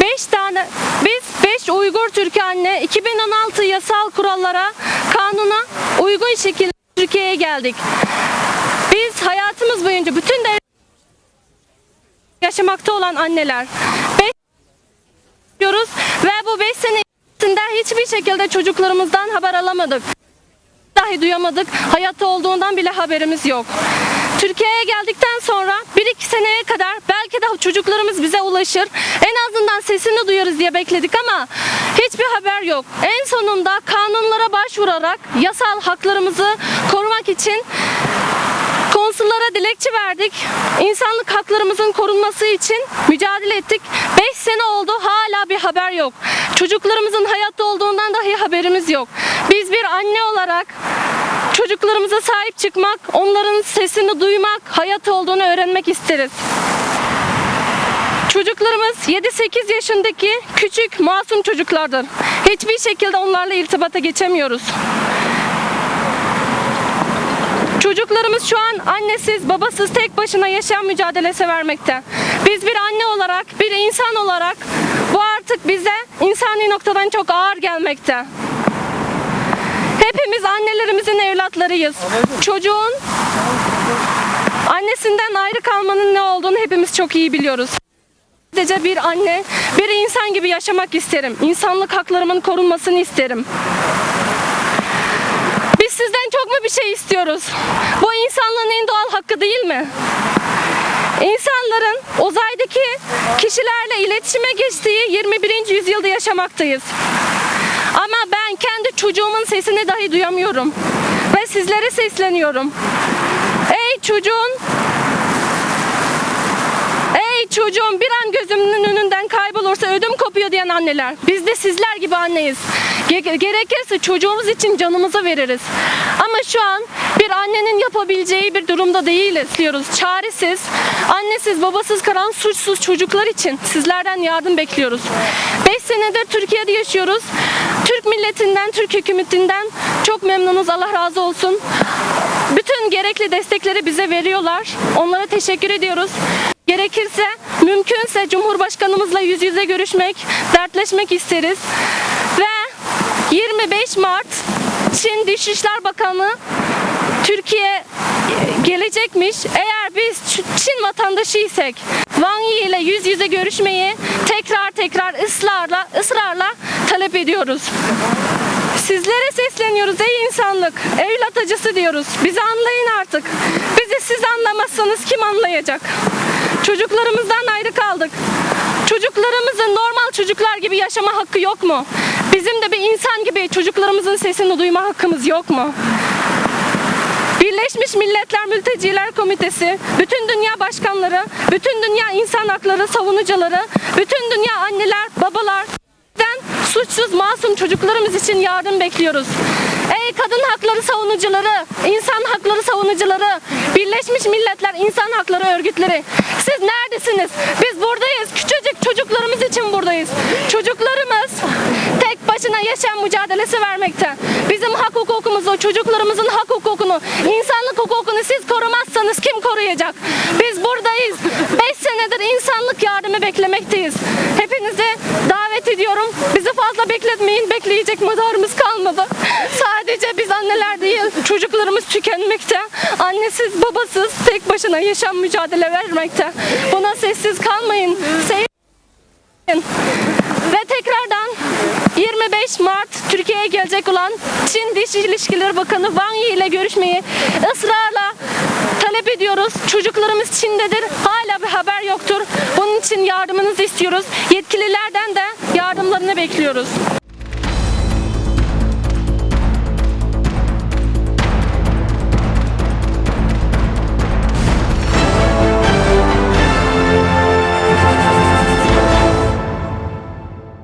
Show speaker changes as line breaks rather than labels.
5 tane biz 5 Uygur Türk anne 2016 yasal kurallara, kanuna uygun şekilde Türkiye'ye geldik. Biz hayatımız boyunca bütün de yaşamakta olan anneler. 5 diyoruz ve bu 5 sene içinde hiçbir şekilde çocuklarımızdan haber alamadık. Dahi duyamadık. Hayatta olduğundan bile haberimiz yok. Türkiye'ye geldikten sonra 1-2 seneye kadar belki de çocuklarımız bize ulaşır. En azından sesini duyarız diye bekledik ama hiçbir haber yok. En sonunda kanunlara başvurarak yasal haklarımızı korumak için Konsullara dilekçe verdik. İnsanlık haklarımızın korunması için mücadele ettik. 5 sene oldu hala bir haber yok. Çocuklarımızın hayatta olduğundan dahi haberimiz yok. Biz bir anne olarak çocuklarımıza sahip çıkmak, onların sesini duymak, hayat olduğunu öğrenmek isteriz. Çocuklarımız 7-8 yaşındaki küçük masum çocuklardır. Hiçbir şekilde onlarla irtibata geçemiyoruz. Çocuklarımız şu an annesiz, babasız, tek başına yaşam mücadelesi vermekte. Biz bir anne olarak, bir insan olarak bu artık bize insani noktadan çok ağır gelmekte. Hepimiz annelerimizin evlatlarıyız. Çocuğun annesinden ayrı kalmanın ne olduğunu hepimiz çok iyi biliyoruz. Sadece bir anne, bir insan gibi yaşamak isterim. İnsanlık haklarımın korunmasını isterim. Biz sizden çok mu bir şey istiyoruz? Bu insanlığın en doğal hakkı değil mi? İnsanların uzaydaki kişilerle iletişime geçtiği 21. yüzyılda yaşamaktayız. Çocuğumun sesini dahi duyamıyorum. Ve sizlere sesleniyorum. Ey çocuğun Ey çocuğum bir an gözümün önünden kaybolursa ödüm kopuyor diyen anneler. Biz de sizler gibi anneyiz. Ge- gerekirse çocuğumuz için canımızı veririz. Ama şu an bir annenin yapabileceği bir durumda değiliz diyoruz. Çaresiz, annesiz, babasız kalan suçsuz çocuklar için sizlerden yardım bekliyoruz. 5 senedir Türkiye'de yaşıyoruz. Türk milletinden, Türk hükümetinden çok memnunuz. Allah razı olsun. Bütün gerekli destekleri bize veriyorlar. Onlara teşekkür ediyoruz. Gerekirse, mümkünse Cumhurbaşkanımızla yüz yüze görüşmek, dertleşmek isteriz. Ve 25 Mart Çin Dışişler Bakanı Türkiye gelecekmiş. Eğer biz Çin vatandaşıysak Wang Yi ile yüz yüze görüşmeyi tekrar tekrar ısrarla ısrarla talep ediyoruz. Sizlere sesleniyoruz ey insanlık. Evlat acısı diyoruz. Bizi anlayın artık. Bizi siz anlamazsanız kim anlayacak? Çocuklarımızdan ayrı kaldık. Çocuklarımızın normal çocuklar gibi yaşama hakkı yok mu? Bizim de bir insan gibi çocuklarımızın sesini duyma hakkımız yok mu? Birleşmiş Milletler Mülteciler Komitesi, bütün dünya başkanları, bütün dünya insan hakları savunucuları, bütün dünya anneler, babalar, suçsuz masum çocuklarımız için yardım bekliyoruz. Ey kadın hakları savunucuları, insan hakları savunucuları, Birleşmiş Milletler İnsan Hakları Örgütleri. Siz neredesiniz? Biz buradayız. Küçücük çocuklarımız için buradayız. Başına yaşam mücadelesi vermekte. Bizim hak hukukumuzu, çocuklarımızın hak hukukunu, insanlık hukukunu siz korumazsanız kim koruyacak? Biz buradayız. 5 senedir insanlık yardımı beklemekteyiz. Hepinizi davet ediyorum. Bizi fazla bekletmeyin. Bekleyecek madarımız kalmadı. Sadece biz anneler değil, çocuklarımız tükenmekte. Annesiz, babasız, tek başına yaşam mücadele vermekte. Buna sessiz kalmayın. Seyredin. Ve tekrardan 25 Mart Türkiye'ye gelecek olan Çin Dış İlişkileri Bakanı Wang Yi ile görüşmeyi ısrarla talep ediyoruz. Çocuklarımız Çin'dedir. Hala bir haber yoktur. Bunun için yardımınızı istiyoruz. Yetkililerden de yardımlarını bekliyoruz.